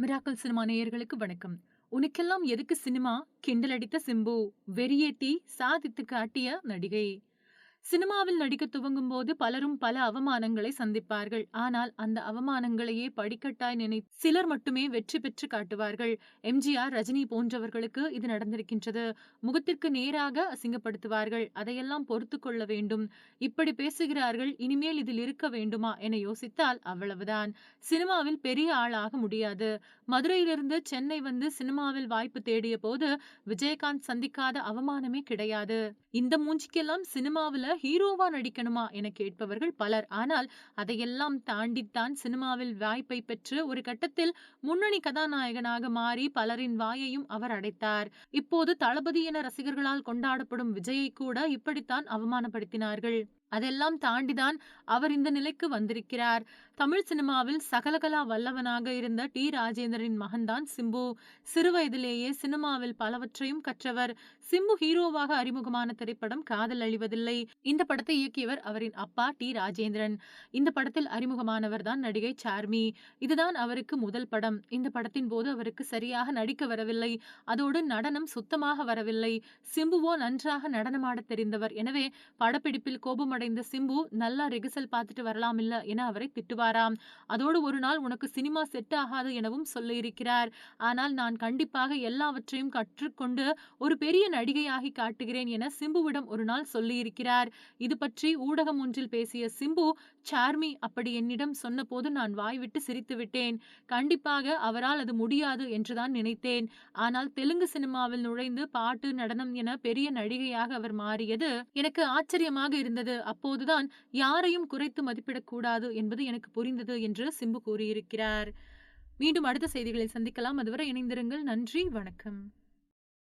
Miracle cinema நேயர்களுக்கு வணக்கம். உனக்கெல்லாம் எதுக்கு சினிமா? கிண்டல் அடித்த சிம்பு. வெறியேத்தி சாதித்து காட்டிய நடிகை. சினிமாவில் நடிக்க துவங்கும் போது பலரும் பல அவமானங்களை சந்திப்பார்கள். ஆனால் அந்த அவமானங்களையே படிக்கட்டாய் நினை சிலர் மட்டுமே வெற்றி பெற்று காட்டுவார்கள். எம்.ஜி.ஆர்., ரஜினி போன்றவர்களுக்கு இது நடந்திருக்கின்றது. முகத்திற்கு நேராக அசிங்கப்படுத்துவார்கள். அதையெல்லாம் பொறுத்து கொள்ள வேண்டும். இப்படி பேசுகிறார்கள், இனிமேல் இதில் இருக்க வேண்டுமா என யோசித்தால் அவ்வளவுதான். சினிமாவில் பெரிய ஆளாக முடியாது. மதுரையிலிருந்து சென்னை வந்து சினிமாவில் வாய்ப்பு தேடிய போது விஜயகாந்த் சந்திக்காத அவமானமே கிடையாது. இந்த மூஞ்சிக்கெல்லாம் சினிமாவுல ஹீரோவா நடிக்கணுமா என கேட்பவர்கள் பலர். ஆனால் அதையெல்லாம் தாண்டித்தான் சினிமாவில் வாய்ப்பை பெற்று ஒரு கட்டத்தில் முன்னணி கதாநாயகனாக மாறி பலரின் வாயையும் அவர் அடைத்தார். இப்போது தளபதி என ரசிகர்களால் கொண்டாடப்படும் விஜயை கூட இப்படித்தான் அவமானப்படுத்தினார்கள். அதெல்லாம் தாண்டிதான் அவர் இந்த நிலைக்கு வந்திருக்கிறார். தமிழ் சினிமாவில் சகலகலா வல்லவனாக இருந்த டி. ராஜேந்தரின் மகன்தான் சிம்பு. சிறுவயதிலேயே சினிமாவில் பலவற்றையும் கற்றவர். சிம்பு ஹீரோவாக அறிமுகமான திரைப்படம் காதல் அழிவதில்லை. இந்த படத்தை இயக்கியவர் அவரின் அப்பா டி. ராஜேந்திரன். இந்த படத்தில் அறிமுகமானவர் தான் நடிகை சார்மி. இதுதான் அவருக்கு முதல் படம். இந்த படத்தின் போது அவருக்கு சரியாக நடிக்க வரவில்லை. அதோடு நடனம் சுத்தமாக வரவில்லை. சிம்புவோ நன்றாக நடனமாட தெரிந்தவர். எனவே படப்பிடிப்பில் அடைந்த சிம்பு நல்லா ரிகர்சல் பார்த்துட்டு வரலாம் இல்ல என அவரை திட்டுவாராம். அதோடு ஒரு நாள் உனக்கு சினிமா செட் ஆகாது எனவும் சொல்லியிருக்கிறார். ஆனால் நான் கண்டிப்பாக எல்லாவற்றையும் கற்றுக்கொண்டு ஒரு பெரிய நடிகையாகி காட்டுகிறேன் என சிம்புவிடம் ஒரு நாள் சொல்லியிருக்கிறார். இது பற்றி ஊடகம் ஒன்றில் பேசிய சிம்பு, சார்மி அப்படி என்னிடம் சொன்னபோது நான் வாய்விட்டு சிரித்து விட்டேன் கண்டிப்பாக அவரால் அது முடியாது என்றுதான் நினைத்தேன். ஆனால் தெலுங்கு சினிமாவில் நுழைந்து பாட்டு, நடனம் என பெரிய நடிகையாக அவர் மாறியது எனக்கு ஆச்சரியமாக இருந்தது. அப்போதுதான் யாரையும் குறைத்து மதிப்பிடக்கூடாது என்பது எனக்கு புரிந்தது என்று சிம்பு கூறியிருக்கிறார். மீண்டும் அடுத்த செய்திகளில் சந்திக்கலாம். அதுவரை இணைந்திருங்கள். நன்றி, வணக்கம்.